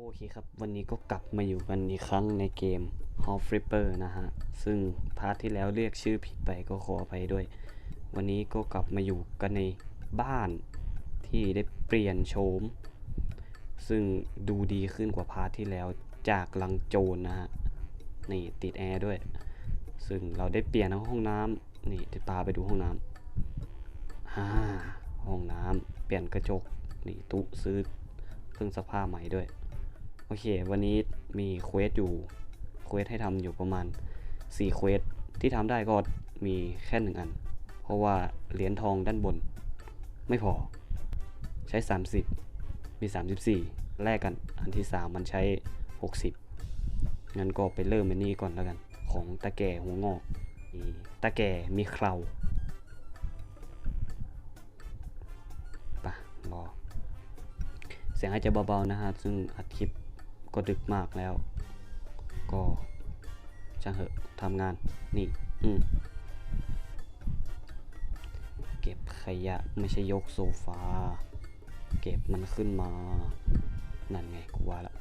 โอเคครับ วันนี้ก็กลับมาอยู่กันอีกครั้งในเกม Hall Flipper นะฮะ ซึ่งพาร์ทที่แล้วเรียกชื่อผิดไปก็ขออภัยด้วย วันนี้ก็กลับมาอยู่กันในบ้านที่ได้เปลี่ยนโฉม ซึ่งดูดีขึ้นกว่าพาร์ทที่แล้วจากลังโจรนะฮะ นี่ติดแอร์ด้วย ซึ่งเราได้เปลี่ยนทั้งห้องน้ำนี่จะพาไปดูห้องน้ำฮ่าห้องน้ำเปลี่ยนกระจกนี่ตู้ซื้อเครื่องซักผ้าใหม่ด้วย โอเค วันนี้มีเควสอยู่เควสให้ทำอยู่ประมาณ4เควสที่ทำได้ก็มีแค่หนึ่งอัน เพราะว่าเหรียญทองด้านบน ไม่พอ ใช้ 30 มี 34 แลกกันอันที่ 3 มันใช้ 60 งั้นก็ไปเริ่มเป็นนี่ก่อนแล้วกัน ของตาแก่หัวงอกมีตาแก่มีเคราปะรอเสียงอาจจะเบาๆนะฮะ ซึ่งอัดคลิป ก็ดึกมากแล้ว ก็ช่างเหอะทำงานนี่อืมเก็บขยะไม่ใช่ยกโซฟา เก็บมันขึ้นมา นั่นไงกูว่าละ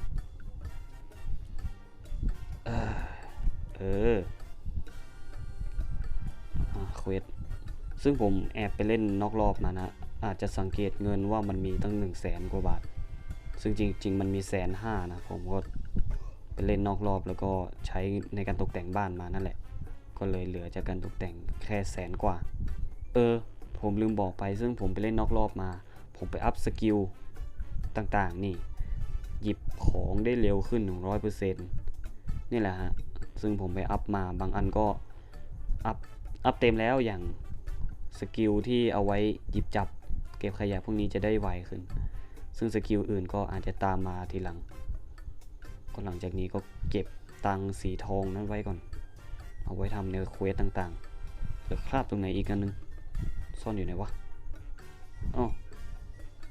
เออเอออะเควสซึ่งผมแอบไปเล่นนอกรอบมานะ อาจจะสังเกตเงินว่ามันมีตั้งหนึ่งแสนกว่าบาท ซึ่งจริง ๆ มันมีแสนห้านะผมก็ไปเล่นนอกรอบแล้วก็ใช้ในการตกแต่งบ้านมานั่นแหละ ก็เลยเหลือจากการตกแต่งแค่แสนกว่า เออ ผมลืมบอกไปซึ่งผมไปเล่นนอกรอบมา ผมไปอัพสกิลต่างๆ นี่ หยิบของได้เร็วขึ้น 100%นี่แหละฮะ ซึ่งผมไปอัพมาบางอันก็อัพอัพเต็มแล้วอย่างสกิลที่เอาไว้หยิบจับเก็บขยะพวกนี้จะได้ไวขึ้น ซึ่งสกิลอื่นก็อาจจะตามมาทีหลัง ก็หลังจากนี้ก็เก็บตังสีทองนั้นไว้ก่อน เอาไว้ทำในเควสต่างๆเหลือคราบตรงไหนอีกอันนึง ซ่อนอยู่ไหนวะอ๋อ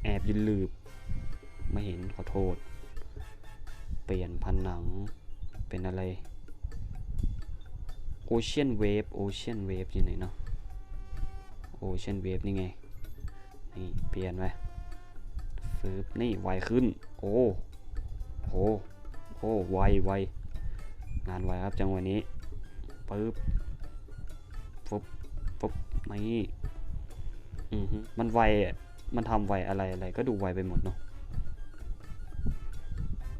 แอบยืนลืบ ไม่เห็นขอโทษ เปลี่ยนผนังเป็นอะไร Ocean Wave Ocean Wave อยู่ไหนเนาะ Ocean Wave นี่ไง นี่ เปลี่ยนไว้ ฟืบนี่ไวขึ้น โอ้โหโอ้ไวไวงานไวครับจังหวะนี้ปึ๊บฟุบฟุบนี่อือฮึมันไวมันทำไวอะไรอะไรก็ดูไวไปหมดเนาะ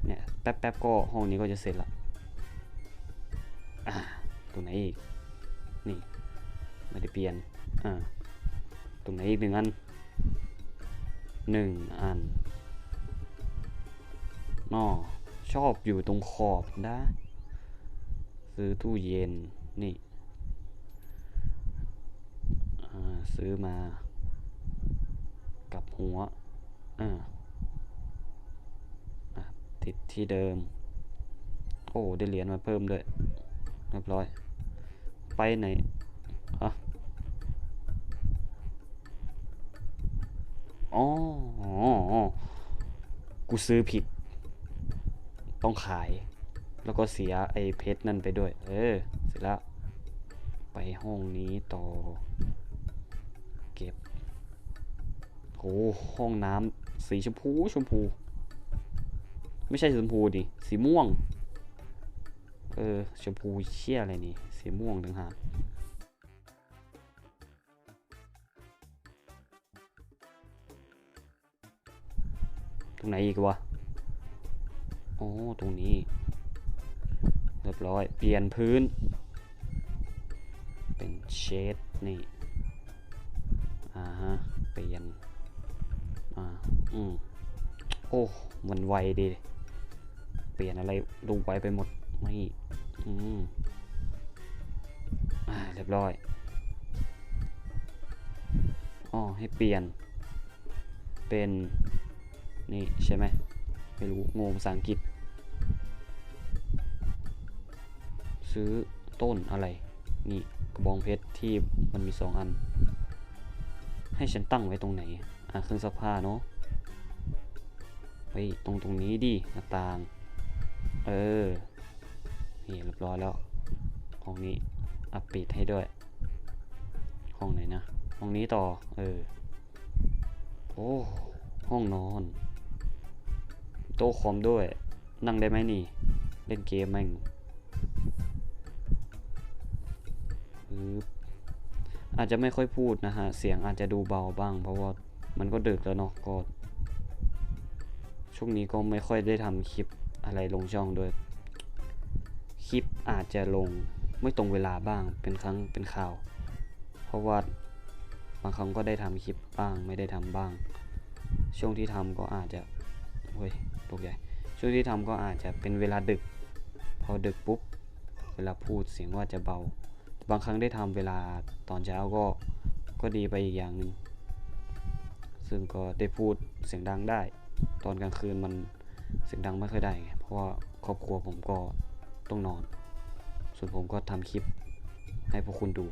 เนี่ยแป๊บแป๊บก็ห้องนี้ก็จะเสร็จละอ่าตรงไหนอีกนี่ไม่ได้เปลี่ยนอ่าตรงไหนอีกหนึ่งอัน หนึ่งอันนอชอบอยู่ตรงขอบนะ ซื้อตู้เย็น นี่ซื้อมา กับหัวติดที่เดิม โอ้ ได้เหรียญมาเพิ่มด้วยเรียบร้อย ไปไหนอะ อ๋ออ๋อ กูซื้อผิด ต้องขาย แล้วก็เสียไอ้เพชรนั่นไปด้วย เออ เสร็จแล้ว ไปห้องนี้ต่อ เก็บโหห้องน้ำสีชมพูชมพู ไม่ใช่ชมพูดิ สีม่วง เออ ชมพูเชี่ยอะไรนี่ สีม่วงต่างหาก รงไหนอีกวะโอ๋อตรงนี้ เรียบร้อย เปลี่ยนพื้น เป็นเชดนี่ อ่าฮะ เปลี่ยน อ่า อืมโอ้ มันไวดี เปลี่ยนอะไรดูไวไปหมด ไม่ อืมอ่า เรียบร้อย อ๋อ ให้เปลี่ยน เป็น นี่ใช่ไหมไม่รู้งงภาษาอังกฤษ ซื้อต้นอะไร นี่กระบองเพชรที่มันมีสองอัน ให้ฉันตั้งไว้ตรงไหน อะเครื่องซักผ้าเนาะเฮ้ยตรงตรงนี้ดิหน้าต่าง เออ นี่เรียบร้อยแล้ว ห้องนี้อัปปิดให้ด้วย ห้องไหนนะ ห้องนี้ต่อ เออ โอ้ ห้องนอน โต๊ะคอมด้วย นั่งได้ไหมนี่ เล่นเกมแม่งอึ๊บอาจจะไม่ค่อยพูดนะฮะ เสียงอาจจะดูเบาบ้าง เพราะว่ามันก็ดึกแล้วเนาะก็ช่วงนี้ก็ไม่ค่อยได้ทำคลิปอะไรลงช่องด้วย คลิปอาจจะลงไม่ตรงเวลาบ้างเป็นครั้งเป็นข่าว เพราะว่าบางครั้งก็ได้ทำคลิปบ้าง ไม่ได้ทำบ้าง ช่วงที่ทำก็อาจจะ เฮ้ยตกใหญ่ ช่วงที่ทำก็อาจจะเป็นเวลาดึก พอดึกปุ๊บ เวลาพูดเสียงก็อาจะเบา บางครั้งได้ทำเวลาตอนเช้าก็ ก็ดีไปอีกอย่างหนึ่ง ซึ่งก็ได้พูดเสียงดังได้ ตอนกลางคืนมันเสียงดังไม่ค่อยได้ไงเพราะว่าครอบครัวผมก็ต้องนอน ส่วนผมก็ทำคลิปให้พวกคุณดู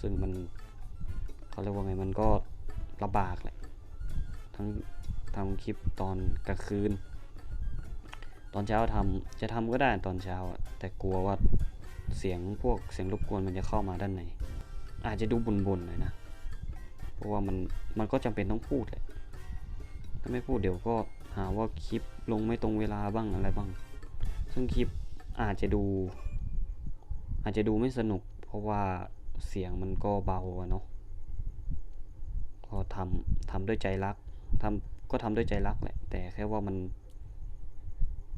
ซึ่งมันเขาเรียกว่าไง มันก็ลำบากแหละ ทั้ง ทำคลิปตอนกลางคืน ตอนเช้าทำจะทำก็ได้ตอนเช้า แต่กลัวว่าเสียงพวกเสียงรบกวนมันจะเข้ามาด้านใน อาจจะดูบุนๆหน่อยนะ เพราะว่ามันมันก็จำเป็นต้องพูดแหละถ้าไม่พูดเดี๋ยวก็หาว่าคลิปลงไม่ตรงเวลาบ้างอะไรบ้าง ซึ่งคลิปอาจจะดู อาจจะดูไม่สนุก เพราะว่าเสียงมันก็เบาอะเนาะก็ทำทำด้วยใจรักทำ ก็ทำด้วยใจรักแหละ แต่แค่ว่ามัน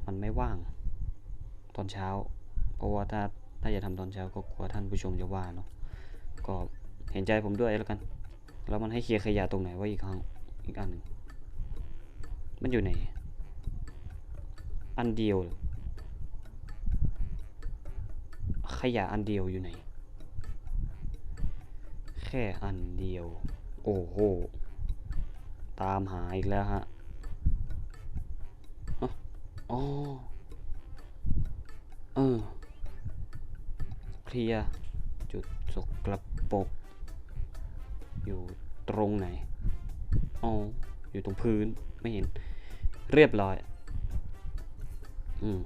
มันไม่ว่าง ตอนเช้า เพราะว่าถ้าถ้าจะทำตอนเช้าก็กลัวท่านผู้ชมจะว่าเนาะ ก็เห็นใจผมด้วยแล้วกัน แล้วมันให้เคลียร์ขยะตรงไหนว่าอีกครั้งอีกอันหนึ่งมันอยู่ไหน อันเดียว ขยะอันเดียวอยู่ไหน แค่อันเดียว โอ้โห ตามหาอีกแล้วฮะอ๋อเออเคลียจุดสกระปก อยู่ตรงไหนอ๋ออยู่ตรงพื้นไม่เห็นเรียบร้อย อืม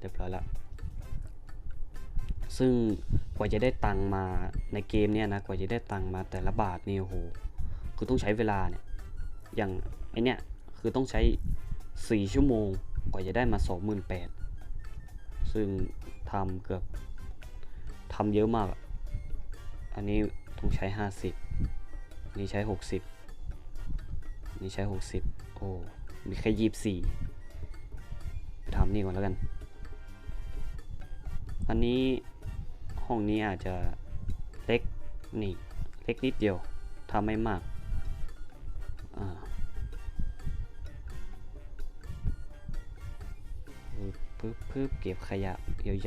เรียบร้อยแล้ว ซึ่งกว่าจะได้ตังมาในเกมเนี่ยนะ กว่าจะได้ตังมาแต่ละบาทนี่โอ้โห คือต้องใช้เวลาเนี่ยอย่างไอเนี่ยคือต้องใช้ 4 ชั่วโมงกว่าจะได้มา 28,000 ซึ่งทำเกือบทำเยอะมาก อันนี้ต้องใช้ 50 นี่ใช้ 60 นี่ใช้ 60 โอ้ มีแค่ยี่สี่ไปทำนี่ก่อนแล้วกัน อันนี้ห้องนี้อาจจะเล็กนี่ เล็กนิดเดียวทำไม่มาก ปึ๊บปึ๊บเก็บขยะ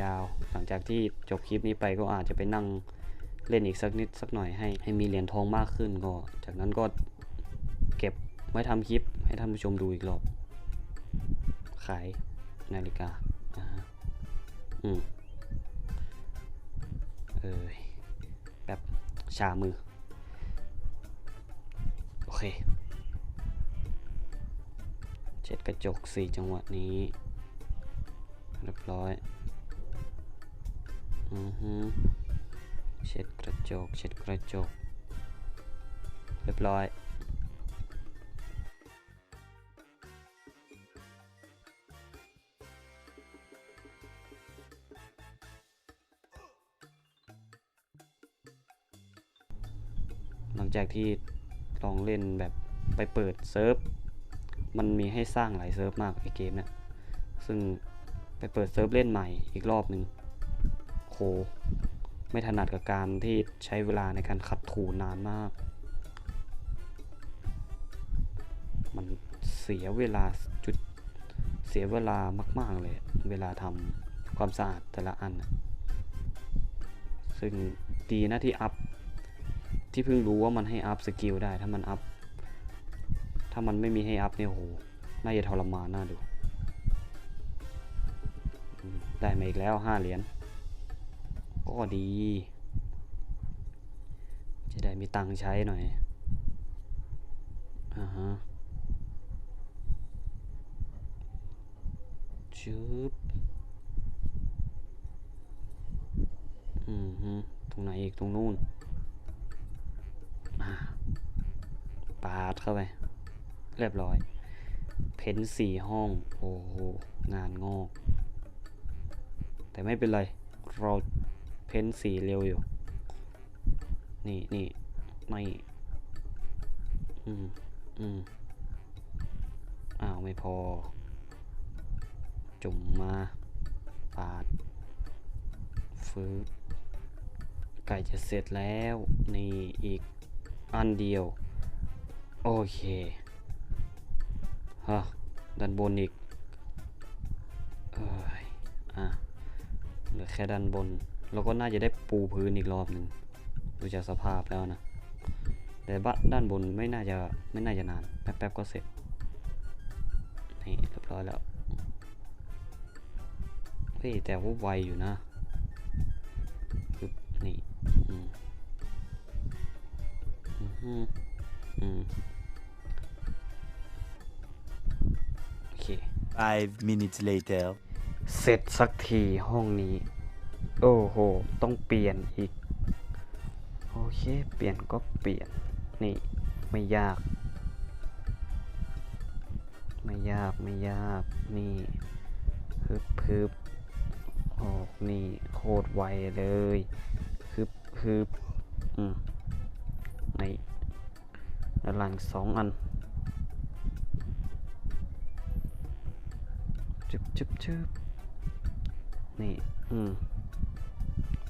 ยาวๆ หลังจากที่จบคลิปนี้ไปก็อาจจะไปนั่งเล่นอีกสักนิดสักหน่อยให้ให้มีเหรียญทองมากขึ้นก็ จากนั้นก็เก็บไว้ทำคลิปให้ท่านผู้ชมดูอีกรอบ ขายนาฬิกาอ่าฮะอืมเอยแบบชามือ โอเค เช็ดกระจกสี่จังหวะนี้เรียบร้อยอือฮึเช็ดกระจก เช็ดกระจก เรียบร้อยหลังจากที่ลองเล่นแบบไปเปิดเซิร์ฟ มันมีให้สร้างหลายเซิร์ฟมากไอเกมเนี่ยซึ่งไปเปิดเซิร์ฟเล่นใหม่อีกรอบหนึ่งโหไม่ถนัดกับการที่ใช้เวลาในการขัดถูนานมาก มันเสียเวลาจุดเสียเวลามาก ๆ เลย เวลาทำความสะอาดแต่ละอัน ซึ่งดีนะที่อัพ ที่เพิ่งรู้ว่ามันให้อัพสกิลได้ ถ้ามันอัพ ถ้ามันไม่มีให้อัพเนี่ยโห น่าจะทรมานน่าดู ได้มาอีกแล้วห้าเหรียญ ก็ดี จะได้มีตังค์ใช้หน่อย อ่าฮะชึบอืมฮึตรงไหนอีกตรงนู้นอ่าปาดเข้าไป เรียบร้อย เพ้นสี่ห้อง โอ้โห งานงอก แต่ไม่เป็นไร เราเพ้นสีเร็วอยู่ นี่นี่ไม่ อืม อืม อ้าว ไม่พอ จุ่มมา ปาด ฟื้นไก่จะเสร็จแล้ว นี่อีกอันเดียว โอเค ฮะด้านบนอีกเอ้ยอะเหลือแค่ด้านบน แล้วก็น่าจะได้ปูพื้นอีกรอบหนึ่งดูจากสภาพแล้วนะ แต่บ้านด้านบนไม่น่าจะไม่น่าจะนาน แป๊บๆก็เสร็จ นี่เรียบร้อยแล้ว เฮ้ยแต่ว่าไวอยู่นะคือนี่ อืมอือหืออืม Five minutes later. เสร็จสักทีห้องนี้ โอ้โห ต้องเปลี่ยนอีก โอเค เปลี่ยนก็เปลี่ยน นี่ไม่ยาก ไม่ยากไม่ยาก นี่พึบพึบออกนี่โคตรไวเลยฮึบฮึบอืมนี่ด้านหลังสองอัน จึบจึบจึบนี่ อืม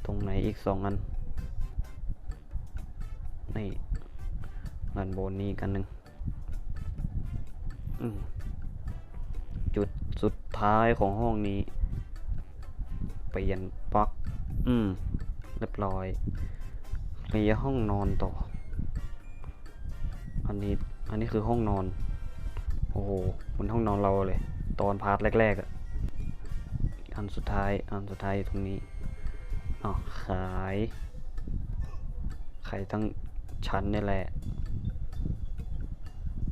ตรงไหนอีกสองอัน นี่ด้านบนนี้กันหนึ่ง อืม จุดสุดท้ายของห้องนี้ เปลี่ยนปลั๊ก อืม เรียบร้อยเคลียห้องนอนต่อ อันนี้ อันนี้คือห้องนอน โอ้โห เหมันห้องนอนเราเลย ตอนพาร์ทแรกๆอะอันสุดท้าย อันสุดท้ายตรงนี้อ๋อขาย ขายทั้งชั้นนี่แหละ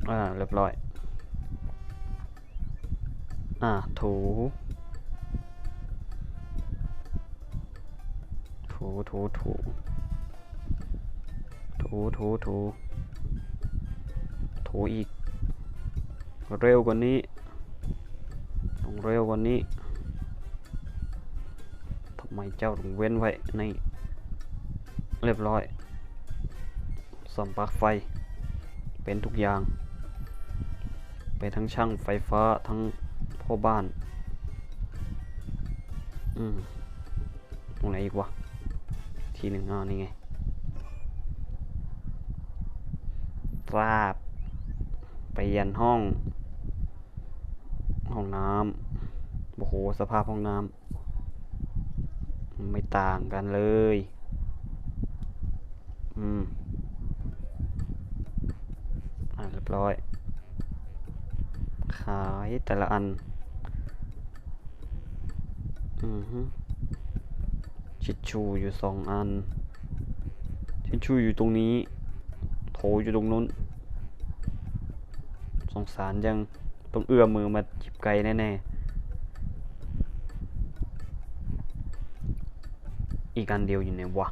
อ่า เรียบร้อย อ่า ถู ถู ถู ถู ถู ถู ถู ถูอีก เร็วกว่านี้ ต้องเร็วกว่านี้ทำไมเจ้าถึงเว้นไว้ในเรียบร้อยสอมปักไฟ เป็นทุกอย่างเป็นทั้งช่างไฟฟ้าทั้งพ่อบ้าน อืม ตรงไหนอีกวะ ทีหนึ่งอ่านี่ไงราบ ไปยันห้อง ห้องน้ำโอ้โหสภาพห้องน้ำไม่ต่างกันเลย อืมอ่าเรียบร้อย ขายแต่ละอัน อือฮึชิดชูอยู่สองอัน ชิดชูอยู่ตรงนี้ โถอยู่ตรงนู้น สงสารยัง ต้องเอื้อมมือมาจิบไก่แน่ๆ อีกอันเดียวอยู่ไหนวะ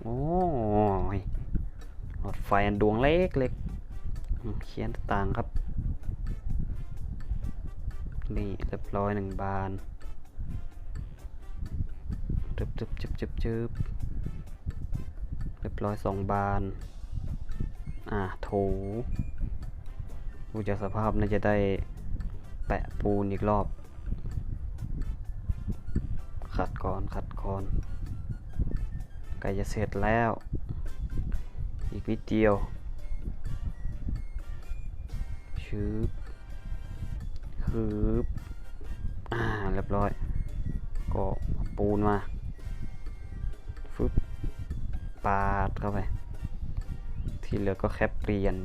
โอ้ยหลอดไฟอันดวงเล็กเเขียนต่างครับ นี่เรียบร้อยหนึ่งบานจึบจึบจึบจึบจึบเรียบร้อยสองบาน อ่าโถ ดูจากสภาพน่าจะได้แปะปูนอีกรอบ ขัดก่อนขัดก่อนใกล้จะเสร็จแล้ว อีกนิดเดียวชืบคืบอ่าเรียบร้อย ก็ปูนมาฟึบปาดเข้าไป ที่เหลือก็แค่เปลี่ยน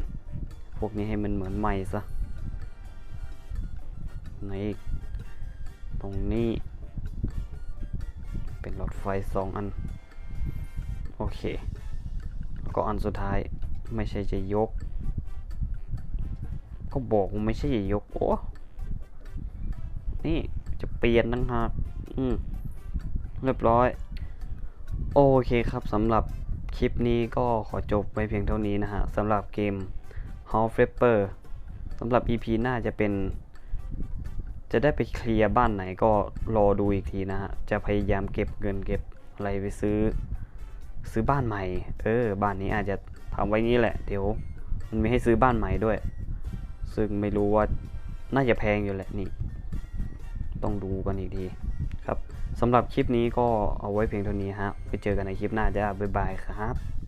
พวกนี้ให้มันเหมือนใหม่ซะในอีก ตรงนี้ เป็นหลอดไฟสองอัน โอเค แล้วก็อันสุดท้ายไม่ใช่จะยก ก็บอกไม่ใช่จะยก โอ้ นี่จะเปลี่ยนตั้งหากอืมเรียบร้อย โอเคครับสำหรับคลิปนี้ก็ขอจบไว้เพียงเท่านี้นะฮะสำหรับเกม Half Flipper สำหรับ EP หน้าจะเป็น จะได้ไปเคลียร์บ้านไหนก็รอดูอีกทีนะฮะ จะพยายามเก็บเงินเก็บอะไรไปซื้อ ซื้อบ้านใหม่ เออ บ้านนี้อาจจะทำไว้งี้แหละ เดี๋ยว มันมีให้ซื้อบ้านใหม่ด้วย ซึ่งไม่รู้ว่าน่าจะแพงอยู่แหละนี่ ต้องดูกันอีกทีครับสำหรับคลิปนี้ก็เอาไว้เพียงเท่านี้ฮะ ไปเจอกันในคลิปหน้าจ้าบ๊ายบายครับ